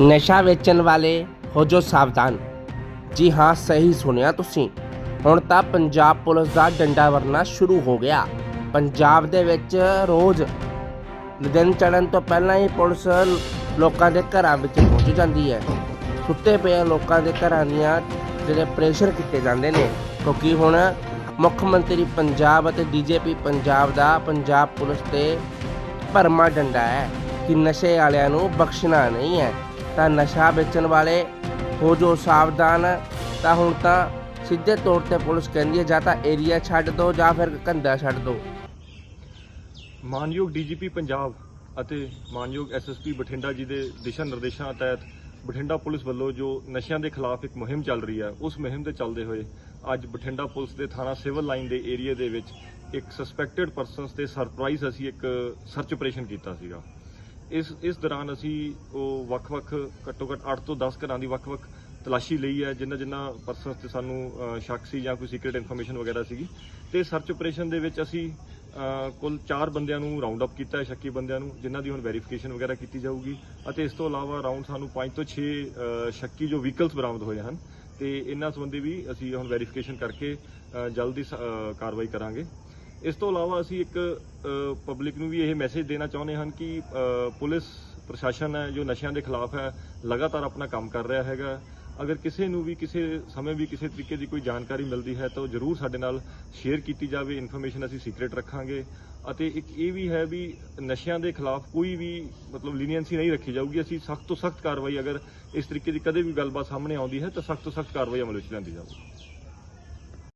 ਨਸ਼ਾ ਵੇਚਣ ਵਾਲੇ, ਹੋ ਜੋ ਸਾਵਧਾਨ। ਜੀ ਹਾਂ, ਸਹੀ ਸੁਣਿਆ ਤੁਸੀਂ। ਹੁਣ ਤਾਂ ਪੰਜਾਬ ਪੁਲਿਸ ਦਾ ਡੰਡਾ ਵਰਨਾ ਸ਼ੁਰੂ ਹੋ ਗਿਆ। ਪੰਜਾਬ ਦੇ ਵਿੱਚ ਰੋਜ਼ ਦਿਨ ਚੜ੍ਹਨ ਤੋਂ ਪਹਿਲਾਂ ਹੀ ਪੁਲਿਸ ਲੋਕਾਂ ਦੇ ਘਰਾਂ ਵਿੱਚ ਪਹੁੰਚ ਜਾਂਦੀ ਹੈ। ਸੁੱਤੇ ਪਏ ਲੋਕਾਂ ਦੇ ਘਰਾਂ ਦੀਆਂ ਜਿਹੜੇ ਪ੍ਰੈਸ਼ਰ ਕੀਤੇ ਜਾਂਦੇ ਨੇ, ਕਿਉਂਕਿ ਹੁਣ ਮੁੱਖ ਮੰਤਰੀ ਪੰਜਾਬ ਅਤੇ ਡੀਜੀਪੀ ਪੰਜਾਬ ਦਾ ਪੰਜਾਬ ਪੁਲਿਸ ਤੇ ਭਰਮਾ ਡੰਡਾ ਹੈ ਕਿ ਨਸ਼ੇ ਵਾਲਿਆਂ ਨੂੰ ਬਖਸ਼ਣਾ ਨਹੀਂ ਹੈ। ਤਾਂ ਨਸ਼ਾ ਵੇਚਣ ਵਾਲੇ ਹੋ ਜੋ ਸਾਵਧਾਨ, ਤਾਂ ਹੁਣ ਤਾਂ ਸਿੱਧੇ ਤੌਰ ਤੇ ਪੁਲਿਸ ਕਹਿੰਦੀ ਹੈ, ਜਾਂ ਤਾਂ ਏਰੀਆ ਛੱਡ ਦਿਓ ਜਾਂ ਫਿਰ ਕੰਧਾ ਛੱਡ ਦਿਓ ਮਾਨਯੋਗ ਡੀਜੀਪੀ ਪੰਜਾਬ ਅਤੇ ਮਾਨਯੋਗ ਐਸਐਸਪੀ ਬਠਿੰਡਾ ਜੀ ਦੇ ਦਿਸ਼ਾ ਨਿਰਦੇਸ਼ਾਂ ਤਹਿਤ ਬਠਿੰਡਾ ਪੁਲਿਸ ਵੱਲੋਂ ਜੋ ਨਸ਼ਿਆਂ ਦੇ ਖਿਲਾਫ ਇੱਕ ਮੁਹਿੰਮ ਚੱਲ ਰਹੀ ਹੈ, ਉਸ ਮੁਹਿੰਮ ਦੇ ਚੱਲਦੇ ਹੋਏ ਅੱਜ ਬਠਿੰਡਾ ਪੁਲਿਸ ਦੇ ਥਾਣਾ ਸਿਵਲ ਲਾਈਨ ਦੇ ਏਰੀਆ ਦੇ ਵਿੱਚ ਇੱਕ ਸਸਪੈਕਟਡ ਪਰਸਨਸ ਤੇ ਸਰਪ੍ਰਾਈਜ਼ ਅਸੀਂ ਇੱਕ ਸਰਚ ਆਪਰੇਸ਼ਨ ਕੀਤਾ ਸੀਗਾ। ਇਸ ਇਸ ਦੌਰਾਨ ਅਸੀਂ ਉਹ ਵੱਖ-ਵੱਖ, ਘੱਟੋ ਘੱਟ 8 ਤੋਂ 10 ਘਰਾਂ ਦੀ ਵੱਖ-ਵੱਖ ਤਲਾਸ਼ੀ ਲਈ ਹੈ ਜਿਨ੍ਹਾਂ ਜਿਨ੍ਹਾਂ ਪਰਸਨਸ ਤੇ ਸਾਨੂੰ ਸ਼ੱਕ ਸੀ ਜਾਂ ਕੋਈ ਸੀਕ੍ਰੀਟ ਇਨਫੋਰਮੇਸ਼ਨ ਵਗੈਰਾ ਸੀਗੀ। ਤੇ ਸਰਚ ਆਪਰੇਸ਼ਨ ਦੇ ਵਿੱਚ ਅਸੀਂ ਕੁੱਲ 4 ਬੰਦਿਆਂ ਨੂੰ ਰਾਉਂਡ ਅਪ ਕੀਤਾ ਹੈ, ਸ਼ੱਕੀ ਬੰਦਿਆਂ ਨੂੰ, ਜਿਨ੍ਹਾਂ ਦੀ ਹੁਣ ਵੈਰੀਫਿਕੇਸ਼ਨ ਵਗੈਰਾ ਕੀਤੀ ਜਾਊਗੀ। ਅਤੇ ਇਸ ਤੋਂ ਇਲਾਵਾ ਰਾਉਂਡ ਸਾਨੂੰ 5 ਤੋਂ 6 ਸ਼ੱਕੀ ਜੋ ਵਹੀਕਲਸ ਬਰਾਮਦ ਹੋਏ ਹਨ, ਤੇ ਇਹਨਾਂ ਸੰਬੰਧੀ ਵੀ ਅਸੀਂ ਹੁਣ ਵੈਰੀਫਿਕੇਸ਼ਨ ਕਰਕੇ ਜਲਦੀ ਸ- ਕਾਰਵਾਈ ਕਰਾਂਗੇ। ਇਸ ਤੋਂ ਇਲਾਵਾ ਅਸੀਂ ਇੱਕ ਪਬਲਿਕ ਨੂੰ ਵੀ ਇਹ ਮੈਸੇਜ ਦੇਣਾ ਚਾਹੁੰਦੇ ਹਨ ਕਿ ਪੁਲਿਸ ਪ੍ਰਸ਼ਾਸਨ ਹੈ ਜੋ ਨਸ਼ਿਆਂ ਦੇ ਖਿਲਾਫ ਹੈ, ਲਗਾਤਾਰ ਆਪਣਾ ਕੰਮ ਕਰ ਰਿਹਾ ਹੈਗਾ। ਅਗਰ ਕਿਸੇ ਨੂੰ ਵੀ ਕਿਸੇ ਸਮੇਂ ਵੀ ਕਿਸੇ ਤਰੀਕੇ ਦੀ ਕੋਈ ਜਾਣਕਾਰੀ ਮਿਲਦੀ ਹੈ, ਤਾਂ ਉਹ ਜ਼ਰੂਰ ਸਾਡੇ ਨਾਲ ਸ਼ੇਅਰ ਕੀਤੀ ਜਾਵੇ। ਇਨਫੋਰਮੇਸ਼ਨ ਅਸੀਂ ਸੀਕ੍ਰੀਟ ਰੱਖਾਂਗੇ। ਅਤੇ ਇੱਕ ਇਹ ਵੀ ਹੈ ਵੀ ਨਸ਼ਿਆਂ ਦੇ ਖਿਲਾਫ ਕੋਈ ਵੀ ਮਤਲਬ ਲੀਨੀਅੰਸੀ ਨਹੀਂ ਰੱਖੀ ਜਾਊਗੀ। ਅਸੀਂ ਸਖਤ ਤੋਂ ਸਖਤ ਕਾਰਵਾਈ ਅਗਰ ਇਸ ਤਰੀਕੇ ਦੀ ਕਦੇ ਵੀ ਗੱਲਬਾਤ ਸਾਹਮਣੇ ਆਉਂਦੀ ਹੈ, ਤਾਂ ਸਖਤ ਤੋਂ ਸਖਤ ਕਾਰਵਾਈ ਅਮਲ ਵਿੱਚ ਲਿਆਂਦੀ ਜਾਊਗੀ।